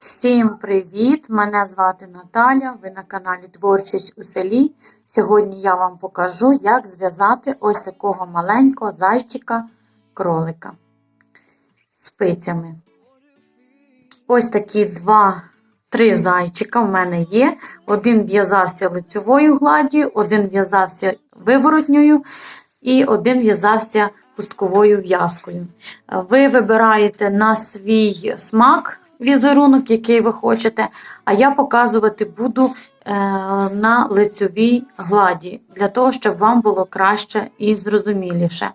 Всім привіт! Мене звати Наталя. Ви на каналі Творчість у селі. Сьогодні я вам покажу, як зв'язати ось такого маленького зайчика-кролика спицями. Ось такі два, три зайчика в мене є. Один в'язався лицьовою гладдю, один в'язався виворотньою і один в'язався пустковою в'язкою. Ви вибираєте на свій смак візерунок, який ви хочете, а я показувати буду е, на лицьовій гладі, для того, щоб вам було краще і зрозуміліше.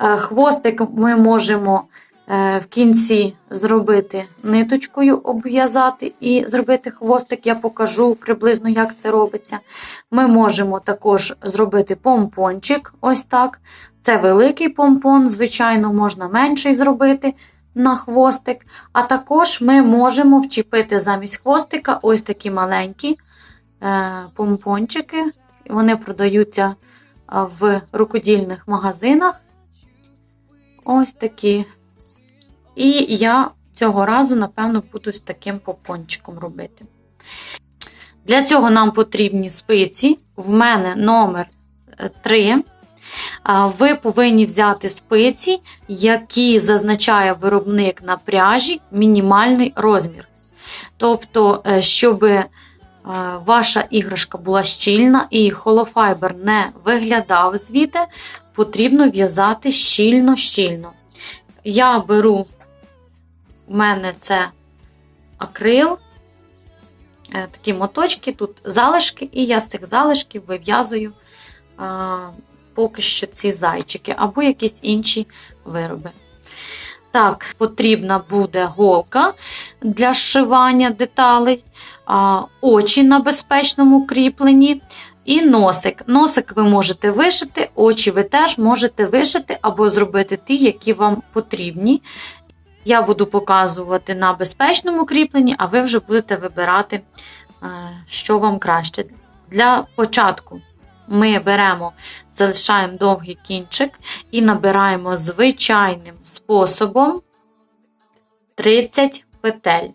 Е, Хвостик ми можемо е, в кінці зробити ниточкою, обв'язати і зробити хвостик. Я покажу приблизно, як це робиться. Ми можемо також зробити помпончик, ось так. Це великий помпон, звичайно, можна менший зробити на хвостик. А також ми можемо вчепити замість хвостика ось такі маленькі е, помпончики. Вони продаються в рукодільних магазинах. Ось такі. І я цього разу, напевно, буду з таким помпончиком робити. Для цього нам потрібні спиці. В мене номер 3. Ви повинні взяти спиці, які зазначає виробник на пряжі мінімальний розмір. Тобто, е, щоб ваша іграшка була щільна і холофайбер не виглядав звідти, потрібно в'язати щільно-щільно. Я беру, у мене це акрил, е, такі моточки, тут залишки, і я з цих залишків вив'язую поки що ці зайчики, або якісь інші вироби. Так, потрібна буде голка для зшивання деталей, очі на безпечному кріпленні і носик. Носик ви можете вишити, очі ви теж можете вишити або зробити ті, які вам потрібні. Я буду показувати на безпечному кріпленні, а ви вже будете вибирати, що вам краще. Для початку ми беремо, залишаємо довгий кінчик і набираємо звичайним способом 30 петель.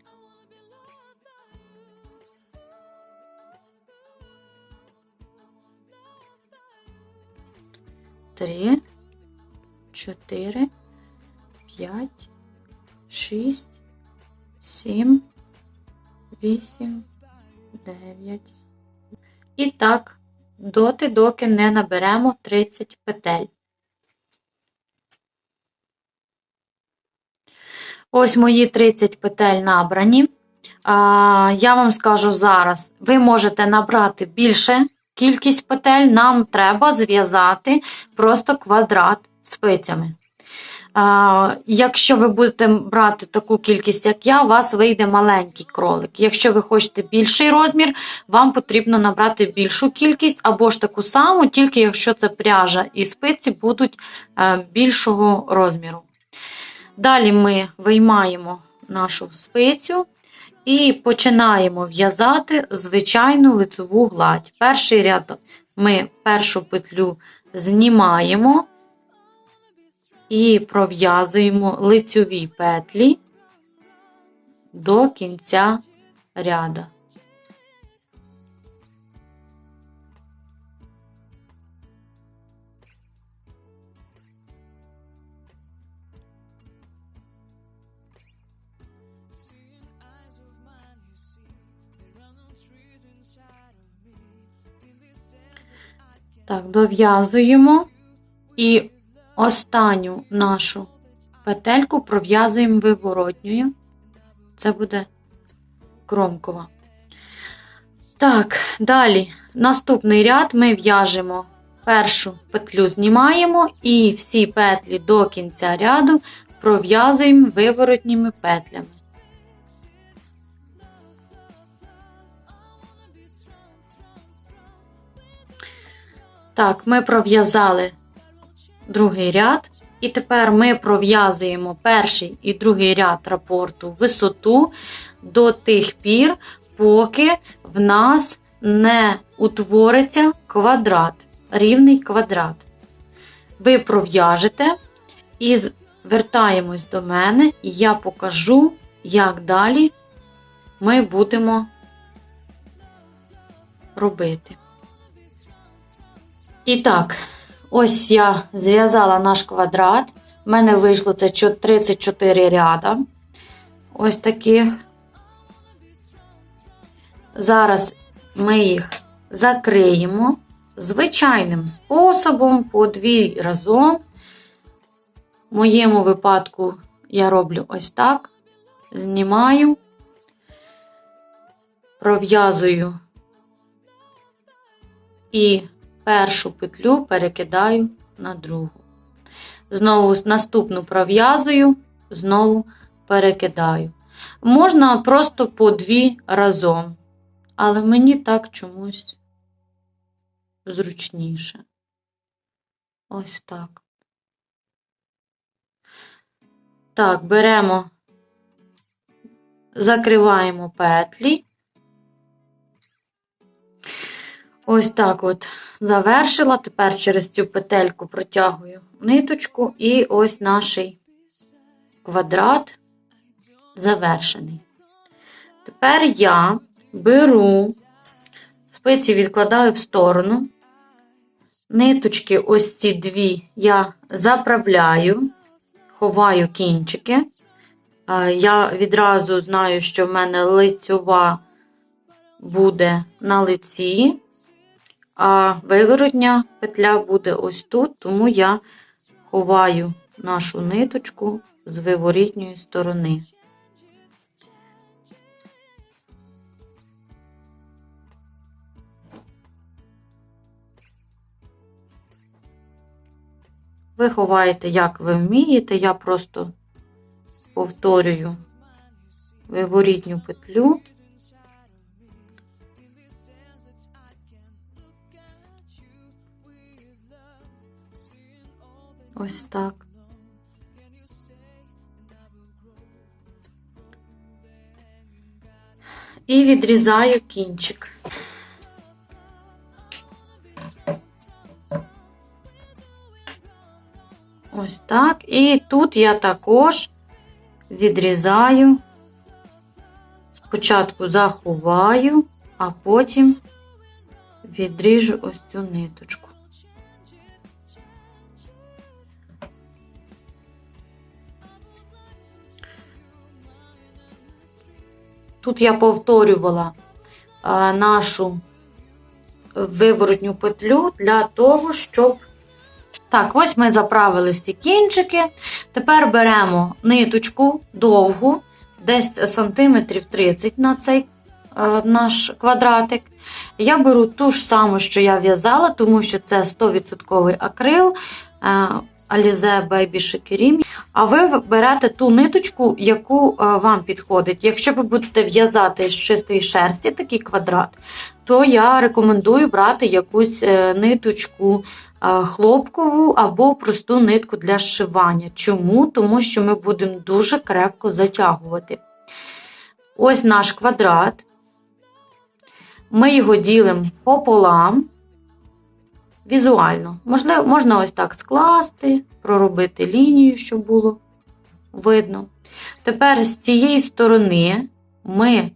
Три, чотири, п'ять, шість, сім, вісім, дев'ять. І так доти, доки не наберемо 30 петель. Ось мої 30 петель набрані. Я вам скажу зараз: ви можете набрати більше кількість петель, нам треба зв'язати просто квадрат спицями. Якщо ви будете брати таку кількість, як я, у вас вийде маленький кролик. Якщо ви хочете більший розмір, вам потрібно набрати більшу кількість або ж таку саму, тільки якщо це пряжа і спиці будуть е, більшого розміру. Далі ми виймаємо нашу спицю і починаємо в'язати звичайну лицеву гладь. Перший ряд ми першу петлю знімаємо і пров'язуємо лицьові петлі до кінця ряда. Так, дов'язуємо і Останню нашу петельку пров'язуємо виворотньою. Це буде кромкова. Так, далі, наступний ряд ми в'яжемо першу петлю знімаємо і всі петлі до кінця ряду пров'язуємо виворотніми петлями. Так, ми пров'язали другий ряд. І тепер ми пров'язуємо перший і другий ряд рапорту висоту до тих пір, поки в нас не утвориться квадрат, рівний квадрат. Ви пров'яжете і вертаємось до мене, і я покажу, як далі ми будемо робити. І так, ось я зв'язала наш квадрат. У мене вийшло це 34 ряда. Ось таких. Зараз ми їх закриємо звичайним способом по дві разом. В моєму випадку я роблю ось так: знімаю, пров'язую і першу петлю перекидаю на другу. Знову наступну пров'язую, знову перекидаю. Можна просто по дві разом, але мені так чомусь зручніше. Ось так. Так, беремо, закриваємо петлі. Ось так от завершила. Тепер через цю петельку протягую ниточку, і ось наш квадрат завершений. Тепер я беру, спиці відкладаю в сторону. Ниточки, ось ці дві, я заправляю, ховаю кінчики. Я відразу знаю, що в мене лицьова буде на лиці, а виворотня петля буде ось тут, тому я ховаю нашу ниточку з виворітньої сторони. Ви ховаєте, як ви вмієте, я просто повторюю виворітню петлю. Ось так. І відрізаю кінчик. Ось так. І тут я також відрізаю, спочатку заховаю, а потім відріжу ось цю ниточку. Тут я повторювала нашу виворотню петлю для того, щоб так, ось ми заправили ці кінчики. Тепер беремо ниточку довгу, десь сантиметрів 30 на цей е, наш квадратик. Я беру ту ж саму, що я в'язала, тому що це 100% акрил. Е, Alize Baby Shikiri. А ви берете ту ниточку, яку е, вам підходить. Якщо ви будете в'язати з чистої шерсті такий квадрат, то я рекомендую брати якусь е, ниточку хлопкову або просту нитку для зшивання. Чому? Тому що ми будемо дуже крепко затягувати. Ось наш квадрат. Ми його ділимо пополам. Візуально. Можливо, можна ось так скласти, проробити лінію, щоб було видно. Тепер з цієї сторони ми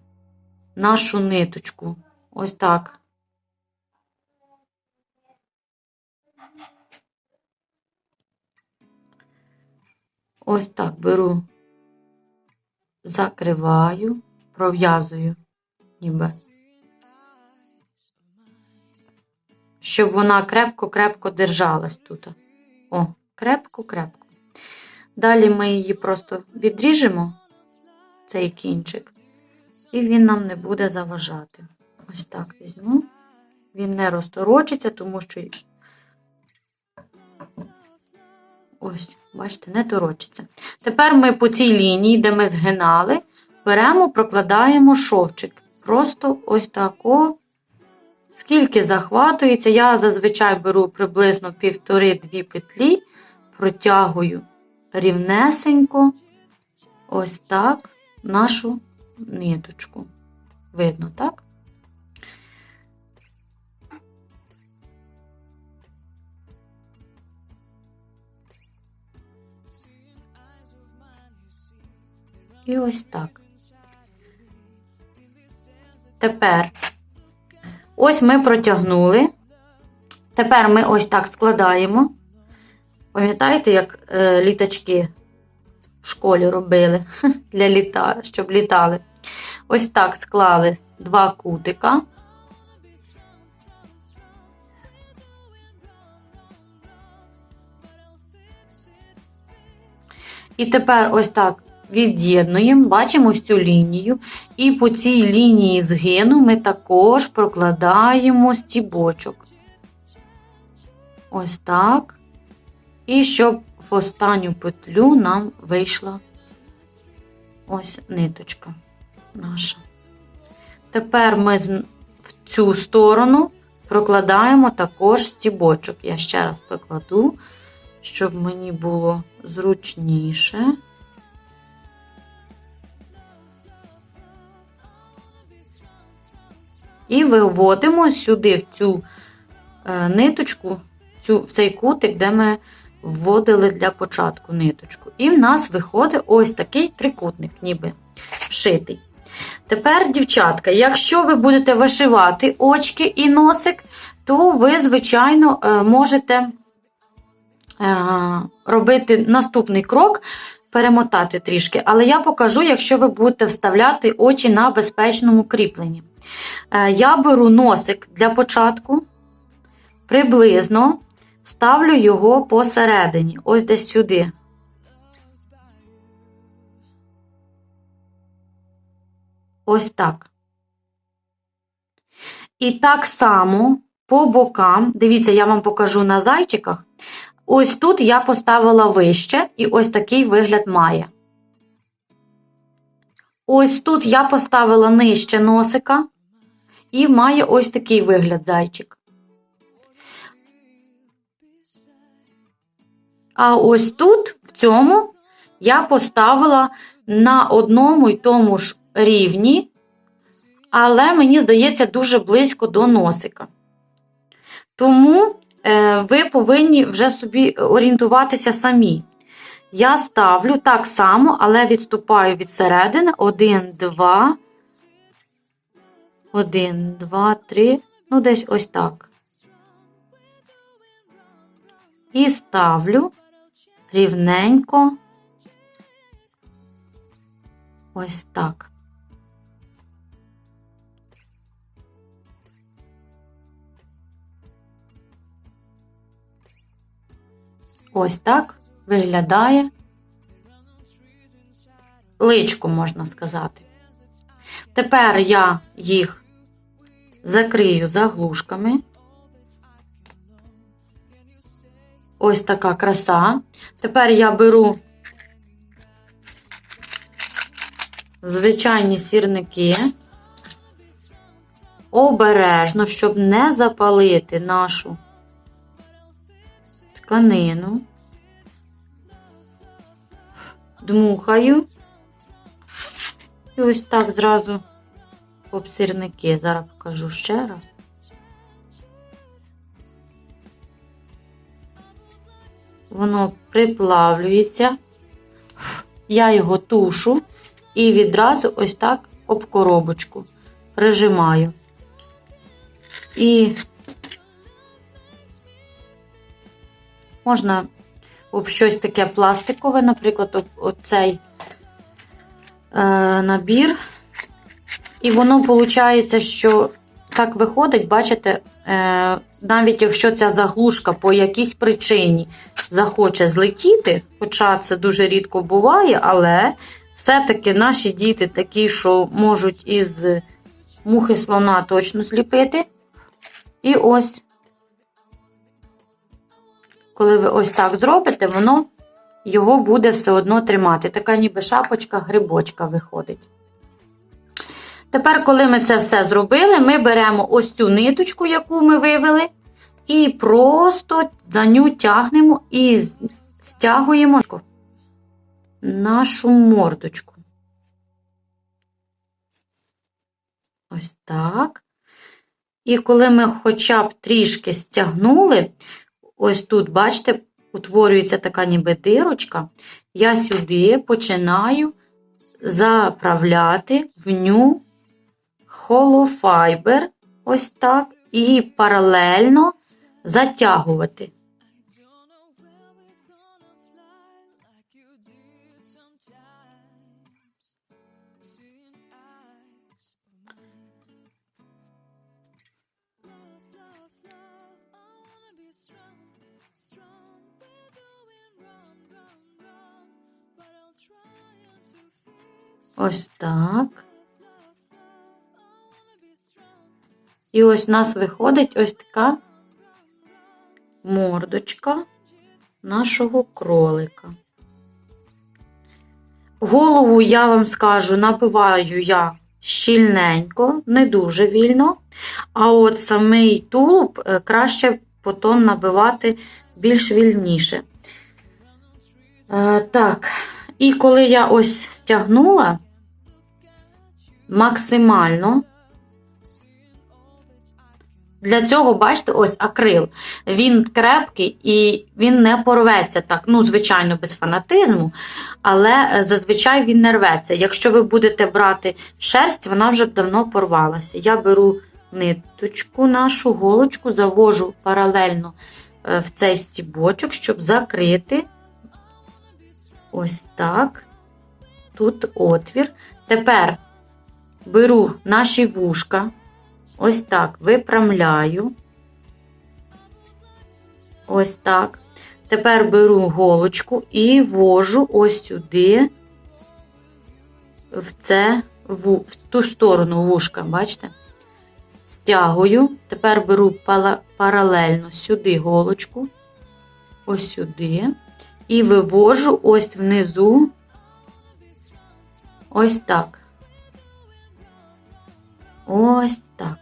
нашу ниточку ось так Ось так беру, закриваю, пров'язую, ніби, щоб вона крепко-крепко держалась тут. О, крепко-крепко. Далі ми її просто відріжемо, цей кінчик, і він нам не буде заважати. Ось так візьму. Він не розторочиться, тому що Ось, бачите, не торочиться. Тепер ми по цій лінії, де ми згинали, беремо, прокладаємо шовчик. Просто ось тако. Скільки захватується, я зазвичай беру приблизно півтори-дві петлі, протягую рівнесенько, ось так, нашу ниточку. Видно, так? І ось так. Тепер ось ми протягнули. Тепер ми ось так складаємо. Пам'ятаєте, як е, літачки в школі робили для літа, щоб літали? Ось так склали два кутика. І тепер ось так від'єднуємо, бачимо ось цю лінію. І по цій лінії згину ми також прокладаємо стібочок. Ось так. І щоб в останню петлю нам вийшла ось ниточка наша. Тепер ми в цю сторону прокладаємо також стібочок. Я ще раз покладу, щоб мені було зручніше. І виводимо сюди, в цю е, ниточку, цю, в цей кутик, де ми вводили для початку ниточку. І в нас виходить ось такий трикутник, ніби вшитий. Тепер, дівчатка, якщо ви будете вишивати очки і носик, то ви, звичайно, е, можете е, робити наступний крок, перемотати трішки. Але я покажу, якщо ви будете вставляти очі на безпечному кріпленні. Е, Я беру носик для початку, приблизно ставлю його посередині, ось десь сюди. Ось так. І так само по бокам, дивіться, я вам покажу на зайчиках. Ось тут я поставила вище, і ось такий вигляд має. Ось тут я поставила нижче носика, і має ось такий вигляд зайчик. А ось тут, в цьому, я поставила на одному й тому ж рівні, але мені здається дуже близько до носика. Тому ви повинні вже собі орієнтуватися самі. Я ставлю так само, але відступаю від середини 1, 2, 1, 2, 3, ну десь ось так. І ставлю рівненько ось так. Ось так виглядає личко, можна сказати. Тепер я їх закрию заглушками. Ось така краса. Тепер я беру звичайні сірники. Обережно, щоб не запалити нашу тканину. Дмухаю. І ось так зразу об сірники. Зараз покажу ще раз. Воно приплавлюється. Я його тушу і відразу ось так об коробочку прижимаю. І можна об щось таке пластикове, наприклад, оцей е, набір. І воно виходить, що так виходить, бачите, е, навіть якщо ця заглушка по якійсь причині захоче злетіти, хоча це дуже рідко буває, але все-таки наші діти такі, що можуть із мухи слона точно зліпити. І ось, коли ви ось так зробите, воно його буде все одно тримати. Така ніби шапочка грибочка виходить. Тепер, коли ми це все зробили, ми беремо ось цю ниточку, яку ми вивели, і просто за ню тягнемо і стягуємо нашу мордочку. Ось так. І коли ми хоча б трішки стягнули, ось тут, бачите, утворюється така ніби дирочка, я сюди починаю заправляти в ню холофайбер, ось так, і паралельно затягувати. Ось так. І ось у нас виходить ось така мордочка нашого кролика. Голову, я вам скажу, набиваю я щільненько, не дуже вільно. А от самий тулуб е, краще потім набивати більш вільніше. Е, так, і коли я ось стягнула максимально, для цього, бачите, ось акрил. Він крепкий і він не порветься так. Ну, звичайно, без фанатизму, але е, зазвичай він не рветься. Якщо ви будете брати шерсть, вона вже б давно порвалася. Я беру ниточку, нашу голочку, завожу паралельно е, в цей стібочок, щоб закрити ось так. Тут отвір. Тепер беру наші вушка. Ось так випрямляю. Ось так. Тепер беру голочку і ввожу ось сюди, в це, в ту сторону вушка, бачите? Стягую. Тепер беру паралельно сюди голочку, ось сюди, і вивожу ось внизу, ось так. Ось так.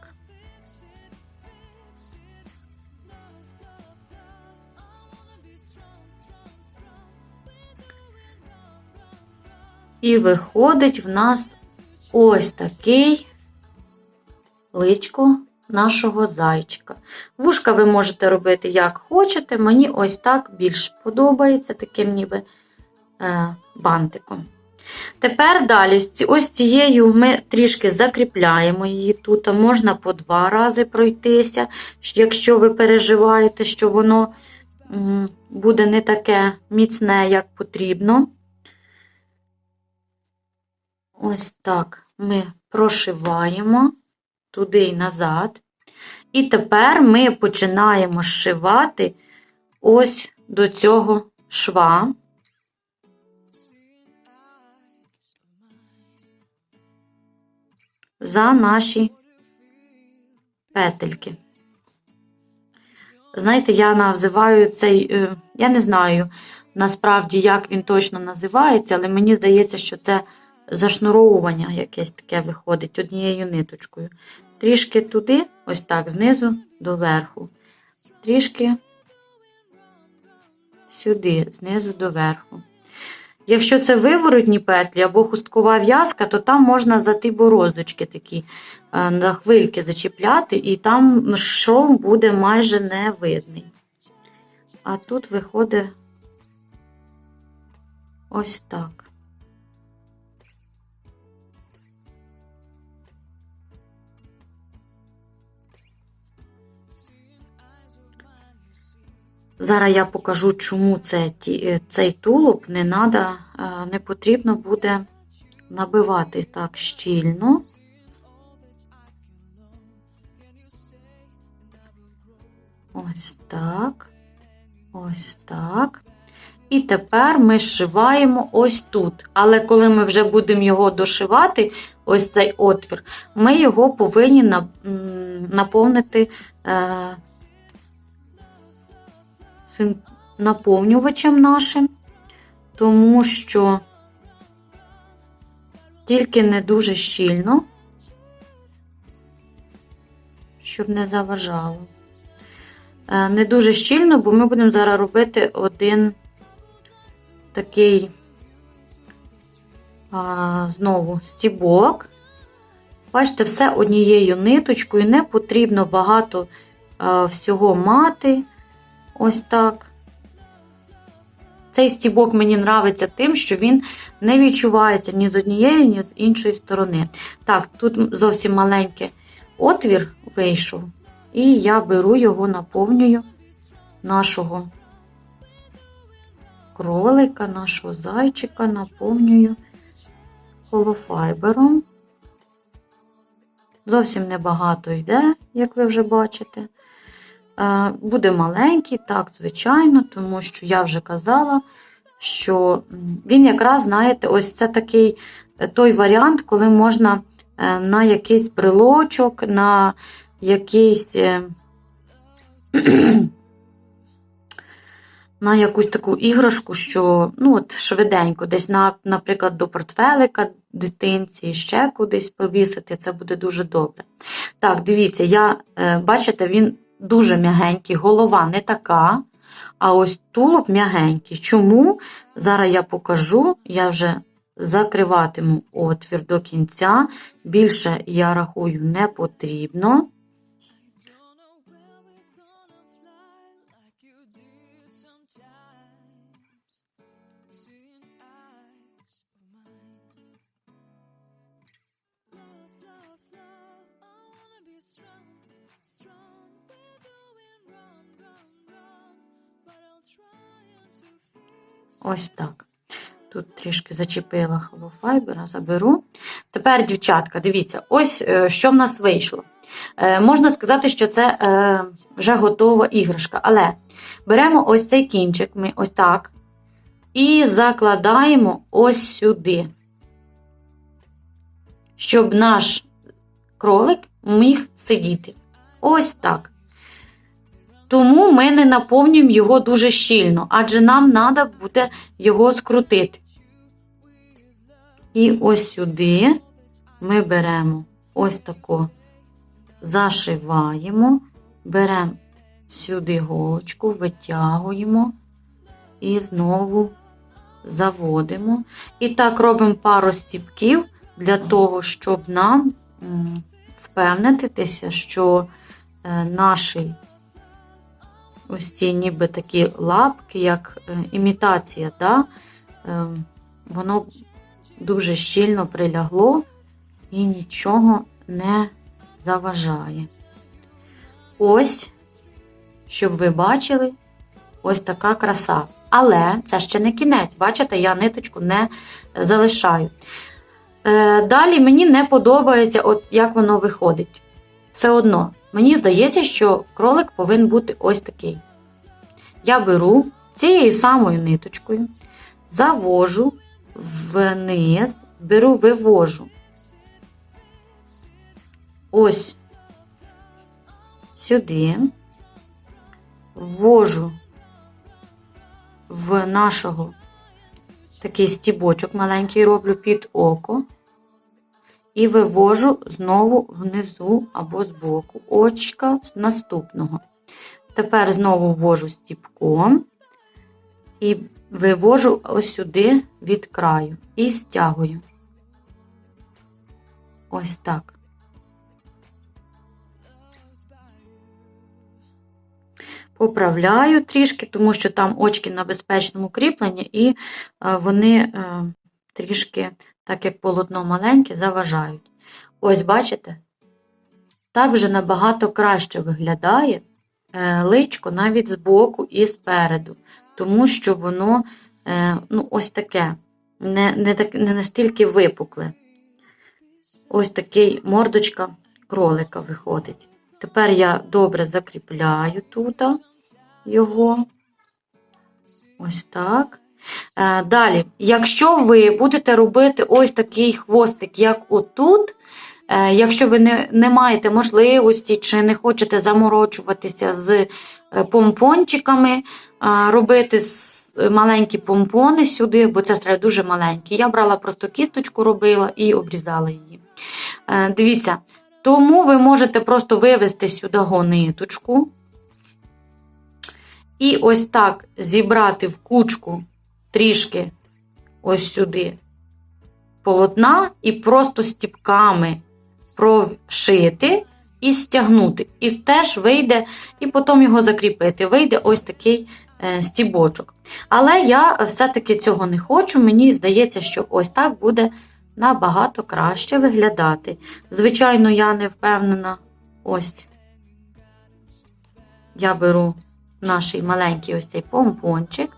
І виходить в нас ось такий личко нашого зайчика. Вушка ви можете робити як хочете. Мені ось так більш подобається, таким ніби е, бантиком. Тепер далі, ось цією ми трішки закріпляємо її тут. а Можна по два рази пройтися, якщо ви переживаєте, що воно буде не таке міцне, як потрібно. Ось так ми прошиваємо туди й назад. І тепер ми починаємо зшивати ось до цього шва. За наші петельки. Знаєте, я називаю цей, е, я не знаю насправді, як він точно називається, але мені здається, що це зашнуровування якесь таке виходить однією ниточкою. Трішки туди, ось так, знизу до верху. Трішки сюди, знизу до верху. Якщо це виворотні петлі або хусткова в'язка, то там можна за ті бороздочки такі е, на хвильки зачіпляти, і там шов буде майже не видний. А тут виходить ось так. Зараз я покажу, чому це, е, цей тулуб не, надо, е, не потрібно буде набивати так щільно. Ось так. Ось так. І тепер ми зшиваємо ось тут. Але коли ми вже будемо його дошивати, ось цей отвір, ми його повинні наповнити е, наповнювачем нашим, тому що тільки не дуже щільно, щоб не заважало. Е, Не дуже щільно, бо ми будемо зараз робити один такий а, знову стібок. Бачите, все однією ниточкою, не потрібно багато а, всього мати. Ось так. Цей стібок мені нравиться тим, що він не відчувається ні з однієї, ні з іншої сторони. Так, тут зовсім маленький отвір вийшов, і я беру його, наповнюю нашого кролика, нашого зайчика, наповнюю холофайбером. Зовсім небагато йде, як ви вже бачите. Е, Буде маленький, так, звичайно, тому що я вже казала, що він якраз, знаєте, ось це такий е, той варіант, коли можна е, на якийсь брелочок, на якийсь. На якусь таку іграшку, що ну от швиденько, десь, на, наприклад, до портфелика дитинці, ще кудись повісити, це буде дуже добре. Так, дивіться, я, бачите, він дуже м'ягенький, голова не така, а ось тулуб м'ягенький. Чому? Зараз я покажу, я вже закриватиму отвір до кінця. Більше, я рахую, не потрібно. Ось так. Тут трішки зачепила холофайбера, заберу. Тепер, дівчатка, дивіться, ось е, що в нас вийшло. Е, Можна сказати, що це е, вже готова іграшка. Але беремо ось цей кінчик, ми ось так, і закладаємо ось сюди, щоб наш кролик міг сидіти. Ось так. Тому ми не наповнюємо його дуже щільно, адже нам треба буде його скрутити. І ось сюди ми беремо ось тако, зашиваємо, беремо сюди голочку, витягуємо і знову заводимо. І так робимо пару стіпків для того, щоб нам впевнитися, що е, наший ось ці ніби такі лапки, як е, імітація, да? е, воно дуже щільно прилягло і нічого не заважає. Ось, щоб ви бачили, ось така краса. Але це ще не кінець, бачите, я ниточку не залишаю. Е, Далі мені не подобається, от як воно виходить. Все одно, мені здається, що кролик повинен бути ось такий. Я беру цією самою ниточкою, завожу вниз, беру, вивожу. Ось сюди, ввожу в нашого такий стібочок маленький роблю під око. І вивожу знову внизу або збоку очка наступного. Тепер знову ввожу стіпком і вивожу ось сюди від краю і стягую. Ось так. Поправляю трішки, тому що там очки на безпечному кріпленні, і е, вони е, трішки, так як полотно маленьке, заважають. Ось, бачите? Так вже набагато краще виглядає е, личко навіть збоку і спереду, тому що воно ну, ось таке, не, не, так, не настільки випукле. Ось такий мордочка кролика виходить. Тепер я добре закріпляю тут його. Ось так. Е, Далі, якщо ви будете робити ось такий хвостик, як отут, е, якщо ви не, не маєте можливості чи не хочете заморочуватися з е, помпончиками, робити маленькі помпони сюди, бо це треба дуже маленькі. Я брала просто кісточку, робила і обрізала її. Дивіться, тому ви можете просто вивести сюди ниточку. І ось так зібрати в кучку трішки ось сюди полотна і просто стіпками прошити і стягнути. І теж вийде, і потім його закріпити. Вийде ось такий е, стібочок. Але я все-таки цього не хочу. Мені здається, що ось так буде набагато краще виглядати. Звичайно, я не впевнена. Ось я беру наш маленький ось цей помпончик.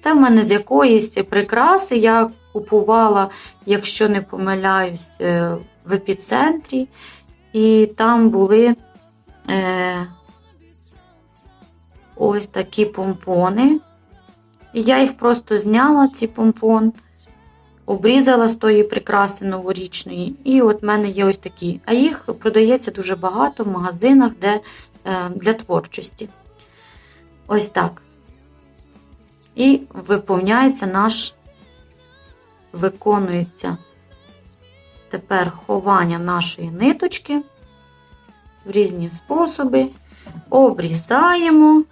Це в мене з якоїсь прикраси. Я купувала, якщо не помиляюсь, е, в епіцентрі. І там були е, ось такі помпони. І я їх просто зняла, ці помпон, обрізала з тої прикраси новорічної. І от в мене є ось такі. А їх продається дуже багато в магазинах, де е, для творчості. Ось так. І виповняється наш, виконується тепер ховання нашої ниточки в різні способи. Обрізаємо.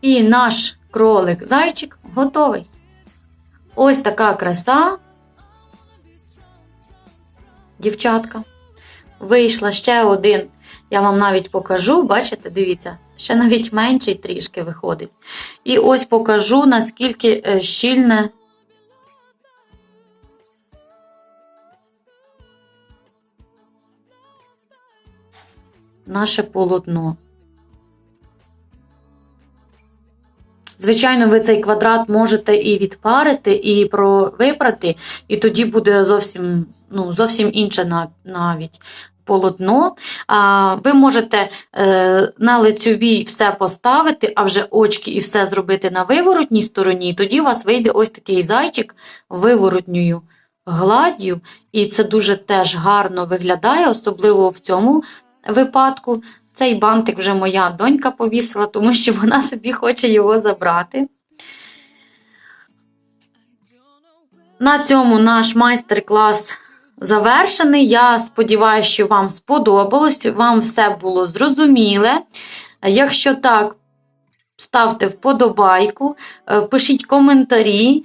І наш кролик-зайчик готовий. Ось така краса, дівчатка. Вийшла ще один. Я вам навіть покажу, бачите, дивіться, ще навіть менший трішки виходить. І ось покажу, наскільки е, щільне. Наше полотно. Звичайно, ви цей квадрат можете і відпарити, і провипрати, і тоді буде зовсім ну, зовсім інше навіть полотно. Ви можете е, на лицьовій все поставити, а вже очки і все зробити на виворотній стороні, і тоді у вас вийде ось такий зайчик виворотньою гладдю, і це дуже теж гарно виглядає, особливо в цьому випадку. Цей бантик вже моя донька повісила, тому що вона собі хоче його забрати. На цьому наш майстер-клас завершений. Я сподіваюся, що вам сподобалось, вам все було зрозуміле. Якщо так, ставте вподобайку, е, пишіть коментарі,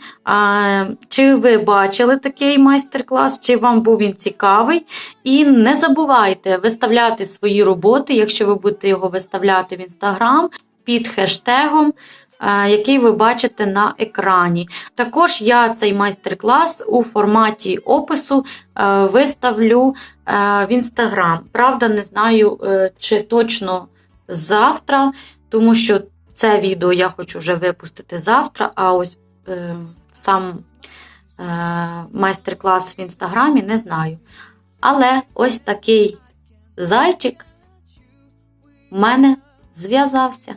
чи ви бачили такий майстер-клас, чи вам був він цікавий. І не забувайте виставляти свої роботи, якщо ви будете його виставляти в інстаграм під хештегом. Е, Який ви бачите на екрані. Також я цей майстер-клас у форматі опису е, виставлю е, в інстаграм. Правда, не знаю, чи точно завтра, тому що це відео я хочу вже випустити завтра, а ось сам майстер-клас в інстаграмі не знаю. Але ось такий зайчик в мене зв'язався.